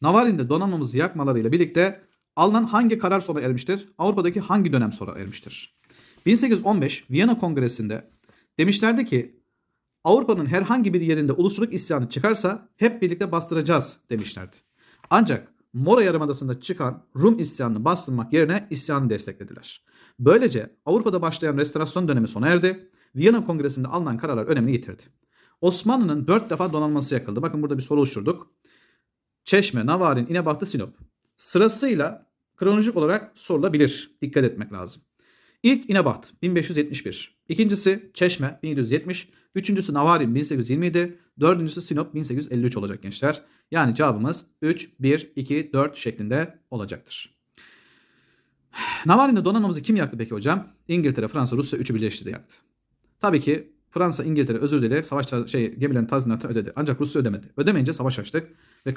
Navarin'de donanmamızı yakmalarıyla birlikte alınan hangi karar sona ermiştir? Avrupa'daki hangi dönem sona ermiştir? 1815 Viyana Kongresi'nde demişlerdi ki Avrupa'nın herhangi bir yerinde ulusluluk isyanı çıkarsa hep birlikte bastıracağız demişlerdi. Ancak Mora Yarımadası'nda çıkan Rum isyanını bastırmak yerine isyanı desteklediler. Böylece Avrupa'da başlayan restorasyon dönemi sona erdi. Viyana Kongresi'nde alınan kararlar önemini yitirdi. Osmanlı'nın dört defa donanması yakıldı. Bakın burada bir soru oluşturduk. Çeşme, Navarin, İnebahtı, Sinop. Sırasıyla kronolojik olarak sorulabilir. Dikkat etmek lazım. İlk İnebaht 1571. İkincisi Çeşme 1770. Üçüncüsü Navarin 1827. Dördüncüsü Sinop 1853 olacak gençler. Yani cevabımız 3, 1, 2, 4 şeklinde olacaktır. Navarin'de donanmamızı kim yaktı peki hocam? İngiltere, Fransa, Rusya üçü birleşti de yaktı. Tabii ki Fransa, İngiltere özür dileyerek savaş şey, gemilerin tazminatını ödedi. Ancak Rusya ödemedi. Ödemeyince savaş açtık ve kısa